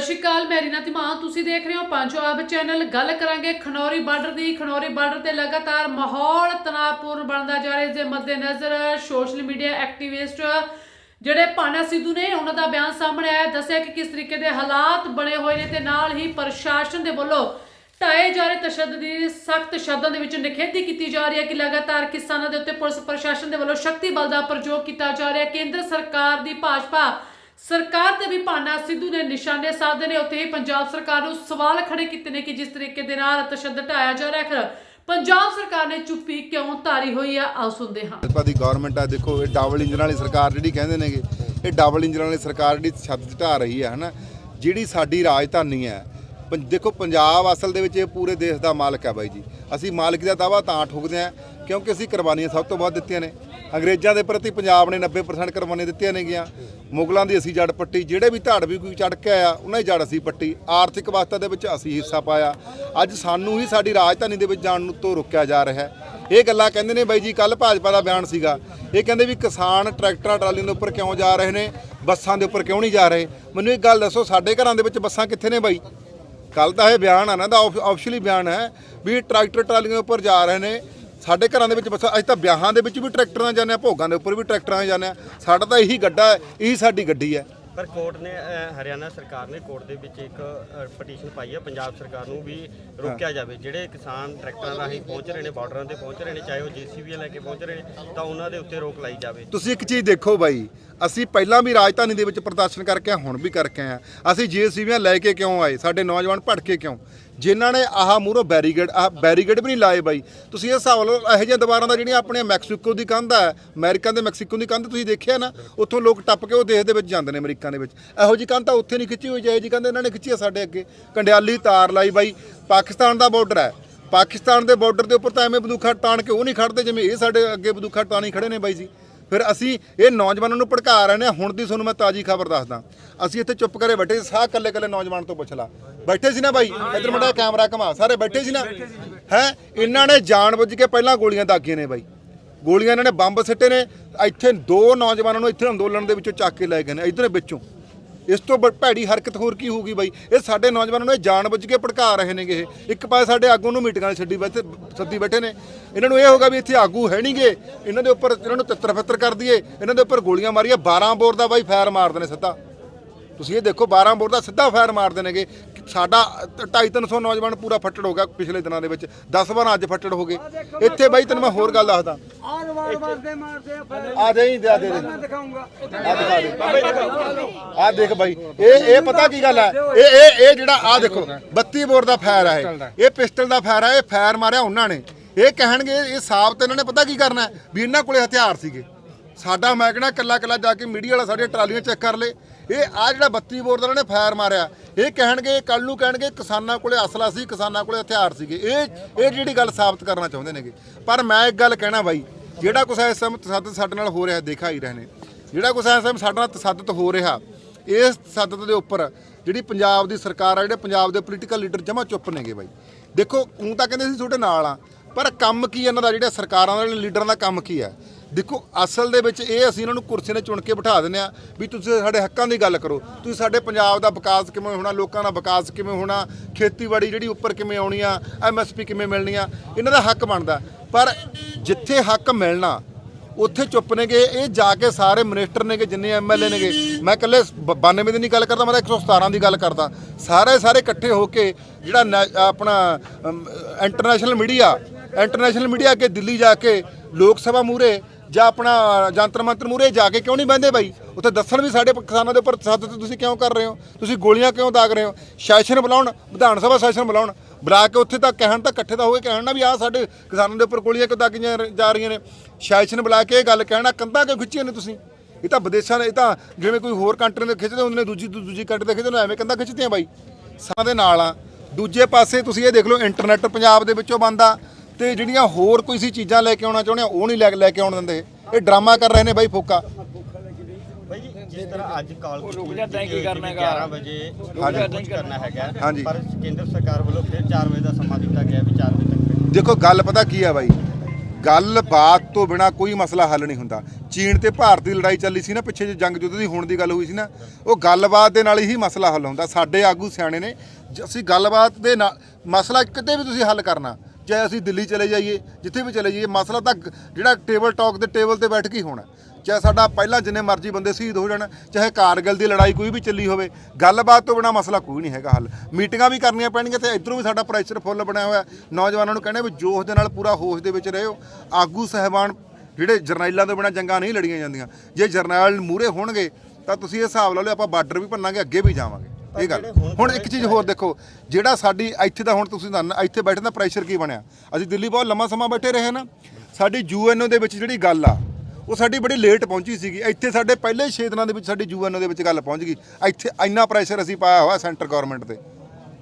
ਸਤਿ ਸ਼੍ਰੀ ਅਕਾਲ ਮੈਂ ਰੀਨਾ ਧੀਮਾਨ ਤੁਸੀਂ ਦੇਖ ਰਹੇ ਹੋ ਪੰਜਾਬ ਚੈਨਲ। ਗੱਲ ਕਰਾਂਗੇ ਖਨੌਰੀ ਬਾਰਡਰ ਦੀ। ਖਨੌਰੀ ਬਾਰਡਰ ਤੇ ਲਗਾਤਾਰ ਮਾਹੌਲ ਤਣਾਅਪੂਰਨ ਬਣਦਾ ਜਾ ਰਿਹਾ ਇਸ ਦੇ ਮੱਦੇਨਜ਼ਰ ਸੋਸ਼ਲ ਮੀਡੀਆ ਐਕਟਿਵਿਸਟ ਜਿਹੜੇ ਪਾਨਾ ਸਿੱਧੂ ਨੇ, ਉਹਨਾਂ ਦਾ ਬਿਆਨ ਸਾਹਮਣੇ ਆਇਆ। ਦੱਸਿਆ ਕਿ ਕਿਸ ਤਰੀਕੇ ਦੇ ਹਾਲਾਤ ਬਣੇ ਹੋਏ ਨੇ ਤੇ ਨਾਲ ਹੀ ਪ੍ਰਸ਼ਾਸਨ ਦੇ ਵੱਲੋਂ ਢਾਏ ਜਾ ਰਹੇ ਤਸ਼ੱਦਦ ਦੀ, ਸਖਤ ਸ਼ਬਦਾਂ ਦੇ ਵਿੱਚ ਨਿਖੇਧੀ ਕੀਤੀ ਜਾ ਰਹੀ ਹੈ ਕਿ ਲਗਾਤਾਰ ਕਿਸਾਨਾਂ ਦੇ ਉੱਤੇ ਪੁਲਿਸ ਪ੍ਰਸ਼ਾਸਨ ਦੇ ਵੱਲੋਂ ਸ਼ਕਤੀ ਬਲ ਦਾ ਪ੍ਰਯੋਗ ਕੀਤਾ ਜਾ ਰਿਹਾ। ਕੇਂਦਰ ਸਰਕਾਰ ਦੀ ਭਾਜਪਾ ਸਰਕਾਰ ਤੇ ਵੀ ਭਾਨਾ ਸਿੱਧੂ ਨੇ ਨਿਸ਼ਾਨੇ ਸਾਧੇ ਨੇ। ਉੱਥੇ ਪੰਜਾਬ ਸਰਕਾਰ ਨੂੰ ਸਵਾਲ ਖੜੇ ਕੀਤੇ ਨੇ ਕਿ ਜਿਸ ਤਰੀਕੇ ਦੇ ਨਾਲ ਤਸ਼ੱਦਦ ਢਾਇਆ ਜਾ ਰਿਹਾ ਹੈ ਪੰਜਾਬ ਸਰਕਾਰ ਨੇ ਚੁੱਪੀ ਕਿਉਂ ਧਾਰੀ ਹੋਈ ਆ ਆਓ ਸੁਣਦੇ ਹਾਂ। ਭਾਜਪਾ ਦੀ ਗਵਰਨਮੈਂਟ ਆ, ਦੇਖੋ, ਇਹ ਡਬਲ ਇੰਜਨ ਵਾਲੀ ਸਰਕਾਰ ਜਿਹੜੀ ਕਹਿੰਦੇ ਨੇਗੇ, ਇਹ ਡਬਲ ਇੰਜਨ ਵਾਲੀ ਸਰਕਾਰ ਜਿਹੜੀ ਸ਼ਬਦ ਢਾ ਰਹੀ ਹੈ, ਹਨਾ? ਜਿਹੜੀ ਸਾਡੀ ਰਾਜਧਾਨੀ ਹੈ ਦੇਖੋ, ਪੰਜਾਬ ਅਸਲ ਦੇ ਵਿੱਚ ਇਹ ਪੂਰੇ ਦੇਸ਼ ਦਾ ਮਾਲਕ ਹੈ ਬਾਈ ਜੀ। ਅਸੀਂ ਮਾਲਕ ਦਾ ਦਾਵਾ ਤਾਂ ਠੋਕਦੇ ਹਾਂ ਕਿਉਂਕਿ ਅਸੀਂ ਕੁਰਬਾਨੀਆਂ ਸਭ ਤੋਂ ਵੱਧ ਦਿੱਤੀਆਂ ਨੇ। ਅੰਗਰੇਜ਼ਾਂ ਦੇ ਪ੍ਰਤੀ ਪੰਜਾਬ ਨੇ 90% ਕੁਰਬਾਨੀਆਂ ਦਿੱਤੀਆਂ ਨੇਗੀਆਂ। ਮੁਗਲਾਂ ਦੀ ਅਸੀਂ ਜੜ ਪੱਟੀ, ਜਿਹੜੇ ਵੀ ਧੜ ਵੀ ਕੋਈ ਚੜ ਕੇ ਆਇਆ, ਉਹਨਾਂ ਦੀ ਜੜ ਅਸੀਂ ਪੱਟੀ। ਆਰਥਿਕ ਅਵਸਥਾ ਦੇ ਵਿੱਚ ਅਸੀਂ ਹਿੱਸਾ ਪਾਇਆ। ਅੱਜ ਸਾਨੂੰ ਹੀ ਸਾਡੀ ਰਾਜਧਾਨੀ ਦੇ ਵਿੱਚ ਜਾਣ ਨੂੰ ਤੋਂ ਰੋਕਿਆ ਜਾ ਰਿਹਾ ਹੈ। ਇਹ ਗੱਲਾਂ ਕਹਿੰਦੇ ਨੇ ਬਾਈ ਜੀ ਕੱਲ ਭਾਜਪਾ ਦਾ ਬਿਆਨ ਸੀਗਾ। ਇਹ ਕਹਿੰਦੇ ਵੀ ਕਿਸਾਨ ਟਰੈਕਟਰਾਂ, ਟਰਾਲੀਆਂ ਦੇ ਉੱਪਰ ਕਿਉਂ ਜਾ ਰਹੇ ਨੇ? ਬੱਸਾਂ ਦੇ ਉੱਪਰ ਕਿਉਂ ਨਹੀਂ ਜਾ ਰਹੇ? ਮੈਨੂੰ ਇੱਕ ਗੱਲ ਦੱਸੋ, ਸਾਡੇ ਘਰਾਂ ਦੇ ਵਿੱਚ ਬੱਸਾਂ ਕਿੱਥੇ ਨੇ ਬਾਈ? ਕੱਲ ਤਾਂ ਇਹ ਬਿਆਨ ਆ ਨਾ ਦਾ ਆਫੀਸ਼ੀਅਲੀ ਬਿਆਨ ਹੈ ਵੀ ਟਰੈਕਟਰ, ਟਰਾਲੀਆਂ ਦੇ ਉੱਪਰ ਜਾ ਰਹੇ ਨੇ। ਸਾਡੇ ਘਰਾਂ ਦੇ ਵਿੱਚ ਬੱਸਾਂ ਅੱਜ ਤਾਂ ਵਿਆਹਾਂ ਦੇ ਵਿੱਚ ਵੀ ਟਰੈਕਟਰਾਂ ਨਾਲ ਜਾਂਦੇ ਆ ਭੋਗਾਂ ਦੇ ਉੱਪਰ ਵੀ ਟਰੈਕਟਰਾਂ ਨਾਲ ਜਾਂਦੇ ਆ ਸਾਡਾ ਤਾਂ ਇਹੀ ਗੱਡਾ ਹੈ ਇਹੀ ਸਾਡੀ ਗੱਡੀ ਹੈ। ਪਰ ਕੋਰਟ ਨੇ ਹਰਿਆਣਾ ਸਰਕਾਰ ਨੇ ਕੋਰਟ ਦੇ ਵਿੱਚ ਇੱਕ ਪਟੀਸ਼ਨ ਪਾਈ ਹੈ ਪੰਜਾਬ ਸਰਕਾਰ ਨੂੰ ਵੀ ਰੋਕਿਆ ਜਾਵੇ। ਜਿਹੜੇ ਕਿਸਾਨ ਟਰੈਕਟਰਾਂ ਰਾਹੀਂ ਪਹੁੰਚ ਰਹੇ ਨੇ ਬਾਰਡਰਾਂ ਤੇ ਪਹੁੰਚ ਰਹੇ ਨੇ ਚਾਹੇ ਉਹ ਜੀਸੀਬੀ ਲੈ ਕੇ ਪਹੁੰਚ ਰਹੇ ਨੇ ਤਾਂ ਉਹਨਾਂ ਦੇ ਉੱਤੇ ਰੋਕ ਲਾਈ ਜਾਵੇ। ਤੁਸੀਂ ਇੱਕ ਚੀਜ਼ ਦੇਖੋ ਬਾਈ ਅਸੀਂ ਪਹਿਲਾਂ ਵੀ ਰਾਜਧਾਨੀ ਦੇ ਵਿੱਚ ਪ੍ਰਦਰਸ਼ਨ ਕਰਕੇ ਆਏ, ਹੁਣ ਵੀ ਕਰਕੇ ਆਏ ਹਾਂ। ਅਸੀਂ ਜੀਐਸਸੀਬੀਆਂ ਲੈ ਕੇ ਕਿਉਂ ਆਏ? ਸਾਡੇ ਨੌਜਵਾਨ ਭੜਕੇ ਕਿਉਂ? ਜਿਨ੍ਹਾਂ ਨੇ ਆਹ ਮੂਹਰੋਂ ਬੈਰੀਗੇਡ ਆਹ ਬੈਰੀਗੇਡ ਵੀ ਨਹੀਂ ਲਾਏ ਬਾਈ। ਤੁਸੀਂ ਇਹ ਹਿਸਾਬ ਲਓ ਇਹੋ ਜਿਹੀਆਂ ਦੀਵਾਰਾਂ ਦਾ ਜਿਹੜੀਆਂ ਆਪਣੇ ਮੈਕਸੀਕੋ ਦੀ ਕੰਧ ਹੈ ਅਮਰੀਕਾ ਦੇ ਮੈਕਸੀਕੋ ਦੀ ਕੰਧ ਤੁਸੀਂ ਦੇਖਿਆ ਨਾ, ਉੱਥੋਂ ਲੋਕ ਟੱਪ ਕੇ ਉਹ ਦੇਸ਼ ਦੇ ਵਿੱਚ ਜਾਂਦੇ ਨੇ ਅਮਰੀਕਾ ਦੇ ਵਿੱਚ। ਇਹੋ ਜਿਹੀ ਕੰਧ ਤਾਂ ਉੱਥੇ ਨਹੀਂ ਖਿੱਚੀ ਹੋਈ ਜਾਏ ਜੀ ਕਹਿੰਦੇ ਇਹਨਾਂ ਨੇ ਖਿੱਚੀ ਆ ਸਾਡੇ ਅੱਗੇ। ਕੰਡਿਆਲੀ ਤਾਰ ਲਾਈ ਬਾਈ। ਪਾਕਿਸਤਾਨ ਦਾ ਬਾਰਡਰ ਹੈ ਪਾਕਿਸਤਾਨ ਦੇ ਬਾਰਡਰ ਦੇ ਉੱਪਰ ਤਾਂ ਐਵੇਂ ਬੰਦੂਖਾਂ ਟਾਣ ਕੇ ਉਹ ਨਹੀਂ ਖੜਦੇ ਜਿਵੇਂ ਇਹ ਸਾਡੇ ਅੱਗੇ ਬੰਦੂਖਾਂ ਤਾਣੀ ਖੜੇ ਨੇ ਬਾਈ ਜੀ। ਫਿਰ ਅਸੀਂ ਇਹ ਨੌਜਵਾਨਾਂ ਨੂੰ ਭੜਕਾ ਰਹੇ ਨੇ। ਹੁਣ ਦੀ ਤੁਹਾਨੂੰ ਮੈਂ ਤਾਜੀ ਖਬਰ ਦੱਸਦਾ। ਅਸੀਂ ਇੱਥੇ ਚੁੱਪ ਕਰੇ ਬੈਠੇ ਸਾਹ ਕੱਲੇ ਕੱਲੇ ਨੌਜਵਾਨ ਤੋਂ ਪੁੱਛ ਲਾ। ਬੈਠੇ ਸੀ ਨਾ ਬਾਈ, ਇੱਧਰ ਮੁੰਡਾ ਕੈਮਰਾ ਘਮਾ, ਸਾਰੇ ਬੈਠੇ ਸੀ ਨਾ। ਹੈ, ਇਹਨਾਂ ਨੇ ਜਾਣਬੁੱਝ ਕੇ ਪਹਿਲਾਂ ਗੋਲੀਆਂ ਦਾਗੀਆਂ ਨੇ ਬਾਈ। ਗੋਲੀਆਂ ਇਹਨਾਂ ਨੇ ਬੰਬ ਸਿੱਟੇ ਨੇ, ਇੱਥੇ ਦੋ ਨੌਜਵਾਨਾਂ ਨੂੰ ਇੱਥੇ ਅੰਦੋਲਨ ਦੇ ਵਿੱਚੋਂ ਚੱਕ ਕੇ ਲੈ ਗਏ ਨੇ, ਇਧਰ ਵਿੱਚੋਂ। ਇਸ ਤੋਂ ਬ- ਭੈੜੀ ਹਰਕਤ ਹੋਰ ਕੀ ਹੋਊਗੀ ਬਾਈ? ਇਹ ਸਾਡੇ ਨੌਜਵਾਨਾਂ ਨੂੰ ਇਹ ਜਾਣਬੁੱਝ ਕੇ ਭੜਕਾ ਰਹੇ ਨੇਗੇ ਇਹ। ਇੱਕ ਪਾਸੇ ਸਾਡੇ ਆਗੂ ਨੂੰ ਮੀਟਿੰਗਾਂ 'ਚ ਛੱਡੀ ਬੈਠੇ, ਸੱਦੀ ਬੈਠੇ ਨੇ। ਇਹਨਾਂ ਨੂੰ ਇਹ ਹੋਗਾ ਵੀ ਇੱਥੇ ਆਗੂ ਹੈ ਨਹੀਂਗੇ। ਇਹਨਾਂ ਦੇ ਉੱਪਰ ਇਹਨਾਂ ਨੂੰ ਤਿੱਤਰ ਫਿੱਤਰ ਕਰ ਦਈਏ। ਇਹਨਾਂ ਦੇ ਉੱਪਰ ਗੋਲੀਆਂ ਮਾਰੀਏ 12 ਬੋਰ ਦਾ ਬਾਈ ਫਾਇਰ ਮਾਰਦੇ ਨੇ ਸਿੱਧਾ। ਤੁਸੀਂ ਇਹ ਦੇਖੋ 12 ਬੋਰ ਦਾ ਸਿੱਧਾ ਫਾਇਰ ਮਾਰਦੇ ਨੇਗੇ ਸਾਡਾ 250 ਨੌਜਵਾਨ ਪੂਰਾ ਫੱਟੜ ਹੋ ਗਿਆ ਪਿਛਲੇ ਦਿਨਾਂ ਦੇ ਵਿੱਚ। 10 ਵਾਰ ਅੱਜ ਫੱਟੜ ਹੋ ਗਏ। ਇੱਥੇ ਬਾਈ ਤੈਨੂੰ ਮੈਂ ਹੋਰ ਗੱਲ ਦੱਸਦਾ। ਆਰ ਵਾਰ ਮਾਰਦੇ ਮਾਰਦੇ ਆ ਆ ਦੇ ਹੀ ਦੇ ਮੈਂ ਦਿਖਾਉਂਗਾ। ਆ ਦਿਖਾ ਦੇ। ਆ ਦੇਖ ਬਾਈ ਇਹ ਇਹ ਪਤਾ ਕੀ ਗੱਲ ਹੈ? ਇਹ ਇਹ ਇਹ ਜਿਹੜਾ ਆ ਦੇਖੋ 32 ਬੋਰ ਦਾ ਫਾਇਰ ਹੈ ਇਹ। ਪਿਸਟਲ ਦਾ ਫਾਇਰ ਹੈ ਇਹ ਫਾਇਰ ਮਾਰਿਆ ਉਹਨਾਂ ਨੇ। ਇਹ ਕਹਿਣਗੇ ਇਹ ਸਾਬਤ ਇਹਨਾਂ ਨੇ ਪਤਾ ਕੀ ਕਰਨਾ? ਵੀ ਇਹਨਾਂ ਕੋਲੇ ਹਥਿਆਰ ਸੀਗੇ। ਸਾਡਾ ਮੈਂ ਕਹਿਣਾ ਕੱਲਾ ਕੱਲਾ ਜਾ ਕੇ ਮੀਡੀਆ ਵਾਲਾ ਸਾਡੀਆਂ ਟਰਾਲੀਆਂ ਚੈੱਕ ਕਰ ਲੇ। ਇਹ ਆ ਜਿਹੜਾ 32 ਬੋਰ ਦਾ ਇਹਨਾਂ ਨੇ ਫਾਇਰ ਮਾਰਿਆ। ਇਹ ਕਹਿਣਗੇ ਕੱਲ ਨੂੰ ਕਹਿਣਗੇ, ਕਿਸਾਨਾਂ ਕੋਲੇ ਅਸਲਾ ਸੀ, ਕਿਸਾਨਾਂ ਕੋਲੇ ਹਥਿਆਰ ਸੀਗੇ। ਇਹ ਇਹ ਜਿਹੜੀ ਗੱਲ ਸਾਬਤ ਕਰਨਾ ਚਾਹੁੰਦੇ ਨੇਗੇ। ਪਰ ਮੈਂ ਇੱਕ ਗੱਲ ਕਹਿਣਾ ਬਾਈ, ਜਿਹੜਾ ਕੁਛ ਇਸ ਸਮੇਂ ਤਸੱਦਦ ਸਾਡੇ ਨਾਲ ਹੋ ਰਿਹਾ ਦੇਖਾ ਹੀ ਰਹੇ ਨੇ। ਜਿਹੜਾ ਕੁਛ ਇਸ ਸਮੇਂ ਸਾਡੇ ਨਾਲ ਤਸੱਦਦ ਹੋ ਰਿਹਾ, ਇਸ ਤਸੱਦਦ ਦੇ ਉੱਪਰ ਜਿਹੜੀ ਪੰਜਾਬ ਦੀ ਸਰਕਾਰ ਆ, ਜਿਹੜੇ ਪੰਜਾਬ ਦੇ ਪੋਲੀਟੀਕਲ ਲੀਡਰ ਜਮਾ ਚੁੱਪ ਨੇਗੇ ਬਾਈ। ਦੇਖੋ ਉਹ ਤਾਂ ਕਹਿੰਦੇ ਸੀ ਤੁਹਾਡੇ ਨਾਲ ਆ, ਪਰ ਕੰਮ ਕੀ ਇਹਨਾਂ ਦਾ? ਜਿਹੜਾ ਸਰਕਾਰਾਂ ਦਾ ਲੀਡਰਾਂ ਦਾ ਕੰਮ ਕੀ ਹੈ ਦੇਖੋ, ਅਸਲ ਦੇ ਵਿੱਚ ਇਹ ਅਸੀਂ ਇਹਨਾਂ ਨੂੰ ਕੁਰਸੀ ਨੇ ਚੁਣ ਕੇ ਬਿਠਾ ਦਿੰਦੇ ਆ ਵੀ ਤੁਸੀਂ ਸਾਡੇ ਹੱਕਾਂ ਦੀ ਗੱਲ ਕਰੋ। ਤੁਸੀਂ ਸਾਡੇ ਪੰਜਾਬ ਦਾ ਵਿਕਾਸ ਕਿਵੇਂ ਹੋਣਾ, ਲੋਕਾਂ ਦਾ ਵਿਕਾਸ ਕਿਵੇਂ ਹੋਣਾ, ਖੇਤੀਬਾੜੀ ਜਿਹੜੀ ਉੱਪਰ ਕਿਵੇਂ ਆਉਣੀ ਆ ਐਮਐਸਪੀ ਕਿਵੇਂ ਮਿਲਣੀ ਆ, ਇਹਨਾਂ ਦਾ ਹੱਕ ਬਣਦਾ। ਪਰ ਜਿੱਥੇ ਹੱਕ ਮਿਲਣਾ, ਉੱਥੇ ਚੁੱਪ ਨੇਗੇ, ਇਹ ਜਾ ਕੇ ਸਾਰੇ ਮਿਨਿਸਟਰ ਨੇਗੇ, ਜਿੰਨੇ ਐਮਐਲਏ ਨੇਗੇ। ਮੈਂ ਇਕੱਲੇ ਬ- 92 ਦੀ ਨਹੀਂ ਗੱਲ ਕਰਦਾ, ਮੈਂ ਤਾਂ 117 ਦੀ ਗੱਲ ਕਰਦਾ। ਸਾਰੇ ਸਾਰੇ ਇਕੱਠੇ ਹੋ ਕੇ ਜਿਹੜਾ ਨੈ- ਆਪਣਾ ਇੰਟਰਨੈਸ਼ਨਲ ਮੀਡੀਆ ਇੰਟਰਨੈਸ਼ਨਲ ਮੀਡੀਆ ਅੱਗੇ ਦਿੱਲੀ ਜਾ ਕੇ, ਲੋਕ ਸਭਾ ਮੂਰੇ ਜਾਂ ਆਪਣਾ ਜੰਤਰ ਮੰਤਰ ਮੂਰੇ ਜਾ ਕੇ ਕਿਉਂ ਨਹੀਂ ਬੰਦੇ ਬਾਈ? ਉੱਥੇ ਦੱਸਣ ਵੀ ਸਾਡੇ ਕਿਸਾਨਾਂ ਦੇ ਉੱਪਰ ਤਸੱਦਦ ਤੁਸੀਂ ਕਿਉਂ ਕਰ ਰਹੇ ਹੋ? ਤੁਸੀਂ ਗੋਲੀਆਂ ਕਿਉਂ ਦਾਗ ਰਹੇ ਹੋ? ਸੈਸ਼ਨ ਬੁਲਾਉਣ, ਵਿਧਾਨ ਸਭਾ ਸੈਸ਼ਨ ਬੁਲਾਉਣ, ਬੁਲਾ ਕੇ ਉੱਥੇ ਤੱਕ ਕਹਿਣ ਤਾਂ ਇਕੱਠੇ ਤਾਂ ਹੋਏ, ਕਹਿਣ ਨਾ ਵੀ ਆਹ ਸਾਡੇ ਕਿਸਾਨਾਂ ਦੇ ਉੱਪਰ ਗੋਲੀਆਂ ਕਿਉਂ ਦਾਗੀਆਂ ਜਾ ਰਹੀਆਂ ਨੇ। ਸੈਸ਼ਨ ਬੁਲਾ ਕੇ ਇਹ ਗੱਲ ਕਹਿਣਾ ਕੰਧਾਂ ਕਿਉਂ ਖਿੱਚੀਆਂ ਨੇ ਤੁਸੀਂ? ਇਹ ਤਾਂ ਵਿਦੇਸ਼ਾਂ ਦੇ ਇਹ ਤਾਂ ਜਿਵੇਂ ਕੋਈ ਹੋਰ ਕੰਟਰੀ ਦੇ ਖਿੱਚਦੇ ਹੁੰਦੇ ਨੇ ਦੂਜੀ ਦੂਜੀ ਕੰਟਰੀ ਦੇ ਖਿੱਚਦੇ ਨੇ ਐਵੇਂ ਕੰਧਾਂ ਖਿੱਚਦੀਆਂ ਬਾਈ। ਸਾਂ ਦੇ ਨਾਲ ਆ। ਦੂਜੇ ਪਾਸੇ ਤੁਸੀਂ ਇਹ ਦੇਖ ਲਓ ਇੰਟਰਨੈਟ ਪੰਜਾਬ ਦੇ ਵਿੱਚੋਂ ਬੰਦਾ ਤੇ ਜਿਹੜੀਆਂ ਹੋਰ ਕੋਈ ਸੀ ਚੀਜ਼ਾਂ ਲੈ ਕੇ ਆਉਣਾ ਚਾਹੁੰਦੇ ਆ ਉਹ ਨਹੀਂ ਲੈ ਲੈ ਕੇ ਆਉਣ ਦਿੰਦੇ। ਇਹ ਡਰਾਮਾ ਕਰ ਰਹੇ ਨੇ ਬਾਈ ਫੋਕਾ। ਭਾਈ ਜੀ ਜਿਸ ਤਰ੍ਹਾਂ ਅੱਜ ਕਾਲ ਗਈ ਕੀ ਕਰਨਾ ਹੈਗਾ 11 ਵਜੇ ਹਾਂਜੀ। ਕੁਝ ਕਰਨਾ ਹੈਗਾ। ਹਾਂਜੀ। ਪਰ ਕੇਂਦਰ ਸਰਕਾਰ ਵੱਲੋਂ ਫਿਰ 4 ਵਜੇ ਦਾ ਸਮਾਂ ਦਿੱਤਾ ਗਿਆ ਵੀ 4 ਵਜੇ ਤੱਕ ਦੇਖੋ ਗੱਲ ਪਤਾ ਕੀ ਆ ਬਾਈ? ਗੱਲਬਾਤ ਤੋਂ ਬਿਨਾ ਕੋਈ ਮਸਲਾ ਹੱਲ ਨਹੀਂ ਹੁੰਦਾ। ਚੀਨ ਤੇ ਭਾਰਤ ਦੀ ਲੜਾਈ ਚੱਲੀ ਸੀ ਨਾ ਪਿੱਛੇ ਜੇ ਜੰਗ ਯੁੱਧ ਦੀ ਹੋਣ ਦੀ ਗੱਲ ਹੋਈ ਸੀ ਨਾ ਉਹ ਗੱਲਬਾਤ ਦੇ ਨਾਲ ਹੀ ਮਸਲਾ ਹੱਲ ਹੁੰਦਾ। ਸਾਡੇ ਆਗੂ ਸਿਆਣੇ ਨੇ ਅਸੀਂ ਗੱਲਬਾਤ ਦੇ ਨਾਲ ਮਸਲਾ ਕਿਤੇ ਵੀ ਤੁਸੀਂ ਹੱਲ ਕਰਨਾ ਚਾਹੇ ਅਸੀਂ ਦਿੱਲੀ ਚਲੇ ਜਾਈਏ, ਜਿੱਥੇ ਵੀ ਚਲੇ ਜਾਈਏ, ਮਸਲਾ ਤਾਂ ਜਿਹੜਾ ਟੇਬਲ ਟਾਕ ਦੇ ਟੇਬਲ ਤੇ ਬੈਠ ਕੇ ਹੀ ਹੋਣਾ। ਚਾਹੇ ਸਾਡਾ ਪਹਿਲਾਂ ਜਿੰਨੇ ਮਰਜ਼ੀ ਬੰਦੇ ਸ਼ਹੀਦ ਹੋ ਜਾਣ, ਚਾਹੇ ਕਾਰਗਿਲ ਦੀ ਲੜਾਈ ਕੋਈ ਵੀ ਚੱਲੀ ਹੋਵੇ, ਗੱਲਬਾਤ ਤੋਂ ਬਿਨਾ ਮਸਲਾ ਕੋਈ ਨਹੀਂ ਹੈਗਾ ਹੱਲ। ਮੀਟਿੰਗਾਂ ਵੀ ਕਰਨੀਆਂ ਪੈਣਗੀਆਂ ਤੇ ਇਧਰੋਂ ਵੀ ਸਾਡਾ ਪ੍ਰੈਸ਼ਰ ਫੁੱਲ ਬਣਿਆ ਹੋਇਆ। ਨੌਜਵਾਨਾਂ ਨੂੰ ਕਹਿੰਦੇ ਵੀ ਜੋਸ਼ ਦੇ ਨਾਲ ਪੂਰਾ ਹੋਸ਼ ਦੇ ਵਿੱਚ ਰਹੋ ਆਗੂ ਸਹਿਬਾਨ ਜਿਹੜੇ ਜਰਨੈਲਾਂ ਤੋਂ ਬਿਨਾ ਜੰਗਾਂ ਨਹੀਂ ਲੜੀਆਂ ਜਾਂਦੀਆਂ। ਜੇ ਜਰਨੈਲ ਮੂਰੇ ਹੋਣਗੇ, ਤਾਂ ਤੁਸੀਂ ਇਹ ਹਿਸਾਬ ਲਾ ਲਓ ਆਪਾਂ ਬਾਰਡਰ ਵੀ ਭੰਨਾਂਗੇ, ਅੱਗੇ ਵੀ ਜਾਵਾਂਗੇ। ਇਹ ਗੱਲ। ਹੁਣ ਇੱਕ ਚੀਜ਼ ਹੋਰ ਦੇਖੋ, ਜਿਹੜਾ ਸਾਡੀ ਇੱਥੇ ਦਾ ਹੁਣ ਤੁਸੀਂ ਦੱਸਣਾ ਇੱਥੇ ਬੈਠਣ ਦਾ ਪ੍ਰੈਸ਼ਰ ਕੀ ਬਣਿਆ? ਅਸੀਂ ਦਿੱਲੀ ਬਹੁਤ ਲੰਮਾ ਸਮਾਂ ਬੈਠੇ ਰਹੇ ਨਾ। ਸਾਡੀ ਯੂਐਨਓ ਦੇ ਵਿੱਚ ਜਿਹੜੀ ਗੱਲ ਆ, ਉਹ ਸਾਡੀ ਬੜੀ ਲੇਟ ਪਹੁੰਚੀ ਸੀਗੀ। ਇੱਥੇ ਸਾਡੇ ਪਹਿਲੇ 6 ਦਿਨਾਂ ਦੇ ਵਿੱਚ ਸਾਡੀ ਯੂਐਨਓ ਦੇ ਵਿੱਚ ਗੱਲ ਪਹੁੰਚ ਗਈ। ਇੱਥੇ ਇੰਨਾ ਪ੍ਰੈਸ਼ਰ ਅਸੀਂ ਪਾਇਆ ਹੋਇਆ ਸੈਂਟਰ ਗਵਰਨਮੈਂਟ ਤੇ।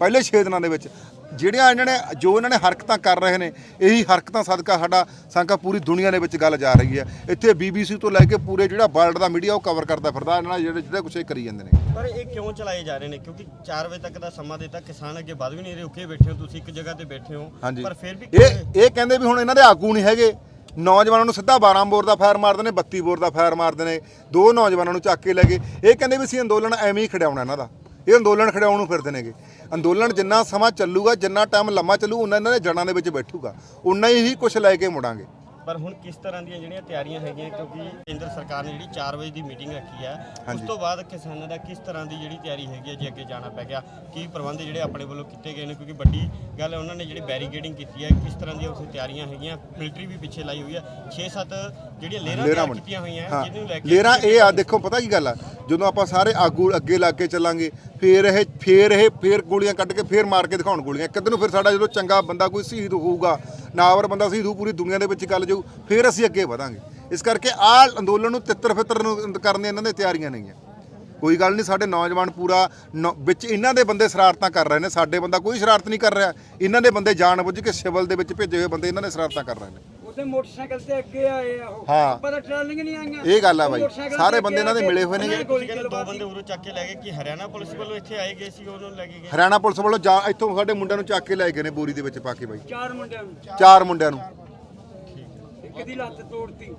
ਪਹਿਲੇ 6 ਦਿਨਾਂ ਦੇ ਵਿੱਚ। ਜਿਹੜੀਆਂ ਇਹਨਾਂ ਨੇ ਜੋ ਇਹਨਾਂ ਨੇ ਹਰਕਤਾਂ ਕਰ ਰਹੇ ਨੇ ਇਹੀ ਹਰਕਤਾਂ ਸਦਕਾ ਸਾਡਾ ਸੰਕਾ ਪੂਰੀ ਦੁਨੀਆ ਦੇ ਵਿੱਚ ਗੱਲ ਜਾ ਰਹੀ ਹੈ। ਇੱਥੇ ਬੀਬੀਸੀ ਤੋਂ ਲੈ ਕੇ ਪੂਰੇ ਜਿਹੜਾ ਵਰਲਡ ਦਾ ਮੀਡੀਆ ਉਹ ਕਵਰ ਕਰਦਾ ਫਿਰਦਾ ਇਹਨਾਂ ਨਾਲ ਜਿਹੜੇ ਜਿਹੜਾ ਕੁਛ ਇਹ ਕਰੀ ਜਾਂਦੇ ਨੇ। ਪਰ ਇਹ ਕਿਉਂ ਚਲਾਏ ਜਾ ਰਹੇ ਨੇ? ਕਿਉਂਕਿ 4 ਵਜੇ ਤੱਕ ਦਾ ਸਮਾਂ ਦਿੱਤਾ ਕਿਸਾਨ ਅੱਗੇ ਵੱਧ ਵੀ ਨਹੀਂ ਰਹੇ ਰੁਕੇ ਬੈਠੇ ਹੋ ਤੁਸੀਂ ਇੱਕ ਜਗ੍ਹਾ ਤੇ ਬੈਠੇ ਹੋ। ਹਾਂਜੀ। ਪਰ ਫਿਰ ਵੀ ਇਹ ਇਹ ਕਹਿੰਦੇ ਵੀ ਹੁਣ ਇਹਨਾਂ ਦੇ ਆਗੂ ਨਹੀਂ ਹੈਗੇ। ਨੌਜਵਾਨਾਂ ਨੂੰ ਸਿੱਧਾ 12 ਬੋਰ ਦਾ ਫਾਇਰ ਮਾਰਦੇ ਨੇ 32 ਬੋਰ ਦਾ ਫਾਇਰ ਮਾਰਦੇ ਨੇ। ਦੋ ਨੌਜਵਾਨਾਂ ਨੂੰ ਚੱਕ ਕੇ ਲੈ ਗਏ। ਇਹ ਕਹਿੰਦੇ ਵੀ ਅਸੀਂ ਅੰਦੋਲਨ ਐਵੇਂ ਹੀ ਖੜਾਉਣਾ ਇਹਨਾਂ ਦਾ। ਇਹ ਅੰਦੋਲਨ ਖੜਾਉਣ ਨੂੰ ਫਿਰਦੇ ਨੇਗੇ। ਅੰਦੋਲਨ ਜਿੰਨਾ ਸਮਾਂ ਚੱਲੂਗਾ ਜਿੰਨਾ ਟਾਈਮ ਲੰਮਾ ਚੱਲੂ ਉਹਨਾਂ ਇਹਨਾਂ ਦੇ ਜੜਾਂ ਦੇ ਵਿੱਚ ਬੈਠੂਗਾ। ਉਨਾ ਹੀ ਕੁਝ ਲੈ ਕੇ ਮੁੜਾਂਗੇ। ਪਰ ਹੁਣ ਕਿਸ ਤਰ੍ਹਾਂ ਦੀਆਂ ਜਿਹੜੀਆਂ ਤਿਆਰੀਆਂ ਹੈਗੀਆਂ ਕਿਉਂਕਿ ਕੇਂਦਰ ਸਰਕਾਰ ਨੇ ਜਿਹੜੀ 4 ਵਜੇ ਦੀ ਮੀਟਿੰਗ ਰੱਖੀ ਹੈ ਉਸ। ਤੋਂ ਬਾਅਦ ਕਿਸਾਨਾਂ ਦਾ ਕਿਸ ਤਰ੍ਹਾਂ ਦੀ ਜਿਹੜੀ ਤਿਆਰੀ ਹੈਗੀ ਹੈ ਜੇ ਅੱਗੇ ਜਾਣਾ ਪੈ ਗਿਆ ਕੀ ਪ੍ਰਬੰਧ ਜਿਹੜੇ ਆਪਣੇ ਵੱਲੋਂ ਕੀਤੇ ਗਏ ਨੇ ਕਿਉਂਕਿ ਵੱਡੀ ਗੱਲ ਉਹਨਾਂ ਨੇ ਜਿਹੜੀ ਬੈਰੀਕੇਡਿੰਗ ਕੀਤੀ ਹੈ ਕਿਸ ਤਰ੍ਹਾਂ ਦੀਆਂ ਉਸ ਤਿਆਰੀਆਂ ਹੈਗੀਆਂ ਮਿਲਟਰੀ ਵੀ ਪਿੱਛੇ ਲਾਈ ਹੋਈ ਹੈ 6-7 ਜਿਹੜੀਆਂ ਲੇਰਾਂ ਤਿਆਰ ਕੀਤੀਆਂ ਹੋਈਆਂ ਜਿਹਨੂੰ ਲੈ ਕੇ ਲੇਰਾਂ ਇਹ ਆ ਦੇਖੋ ਪਤਾ ਕੀ ਗੱਲ ਆ? ਜਦੋਂ ਆਪਾਂ ਸਾਰੇ ਆਗੂ ਅੱਗੇ ਲੱਗ ਕੇ ਚੱਲਾਂਗੇ, ਫੇਰ ਇਹ ਫੇਰ ਇਹ, ਫੇਰ ਗੋਲੀਆਂ ਕੱਢ ਕੇ ਫੇਰ ਮਾਰ ਕੇ ਦਿਖਾਉਣ ਗੋਲੀਆਂ। ਕਿਤੇ ਨੂੰ ਫਿਰ ਸਾਡਾ ਜਦੋਂ ਚੰਗਾ ਬੰਦਾ ਕੋਈ ਸ਼ਹੀਦ ਹੋਊਗਾ, ਨਾਵਰ ਬੰਦਾ ਸ਼ਹੀਦ ਹੋਊ, ਪੂਰੀ ਦੁਨੀਆ ਦੇ ਵਿੱਚ ਗੱਲ ਜਾਊ, ਫੇਰ ਅਸੀਂ ਅੱਗੇ ਵਧਾਂਗੇ। ਇਸ ਕਰਕੇ ਆਹ ਅੰਦੋਲਨ ਨੂੰ ਤਿੱਤਰ ਫਿੱਤਰ ਨੂੰ ਕਰਨ ਦੀਆਂ ਇਹਨਾਂ ਦੀਆਂ ਤਿਆਰੀਆਂ ਨਹੀਂ ਹੈ ਕੋਈ ਗੱਲ ਨਹੀਂ, ਸਾਡੇ ਨੌਜਵਾਨ ਪੂਰਾ ਨੌ- ਵਿੱਚ ਇਹਨਾਂ ਦੇ ਬੰਦੇ ਸ਼ਰਾਰਤਾਂ ਕਰ ਰਹੇ ਨੇ, ਸਾਡੇ ਬੰਦਾ ਕੋਈ ਸ਼ਰਾਰਤ ਨਹੀਂ ਕਰ ਰਿਹਾ। ਇਹਨਾਂ ਦੇ ਬੰਦੇ ਜਾਣ ਬੁੱਝ ਕੇ ਸਿਵਲ ਦੇ ਵਿੱਚ ਭੇਜੇ ਹੋਏ ਬੰਦੇ ਇਹਨਾਂ ਨੇ ਸ਼ਰਾਰਤਾਂ ਕਰ ਰਹੇ ਨੇ। ਉਹਦੇ ਮੋਟਰਸਾਈਕਲ ਤੇ ਅੱਗੇ ਆਏ ਆ ਉਹ। ਹਾਂ। ਆਪਾਂ ਤਾਂ ਟਰਾਲਿੰਗ ਨਹੀਂ ਆਈਆਂ। ਇਹ ਗੱਲ ਆ ਬਾਈ। ਮੋਟਰਸਾਈਕਲ ਸਾਰੇ ਬੰਦੇ ਇਹਨਾਂ ਦੇ ਮਿਲੇ ਹੋਏ ਨੇ ਉਹਨਾਂ ਨੇ ਗੋਲੀ ਤੁਸੀਂ ਕਹਿੰਦੇ ਦੋ ਚਲਵਾ ਬੰਦੇ ਉਰੋਂ ਚੱਕ ਕੇ ਲੈ ਗਏ ਕਿ ਹਰਿਆਣਾ ਪੁਲਿਸ ਵੱਲੋਂ ਇੱਥੇ ਆਏ ਗਏ ਸੀ ਉਹਨੂੰ ਲੈ ਕੇ ਗਏ। ਹਰਿਆਣਾ ਪੁਲਿਸ ਵੱਲੋਂ ਜਾ ਇੱਥੋਂ ਸਾਡੇ ਮੁੰਡਿਆਂ ਨੂੰ ਚੱਕ ਕੇ ਲੈ ਗਏ ਨੇ ਬੋਰੀ ਦੇ ਵਿੱਚ ਪਾ ਕੇ ਬਾਈ। ਚਾਰ ਮੁੰਡਿਆਂ ਨੂੰ। ਚਾਰ ਮੁੰਡਿਆਂ ਨੂੰ। ਇੱਕ ਦੀ ਲੱਤ ਤੋੜਤੀ।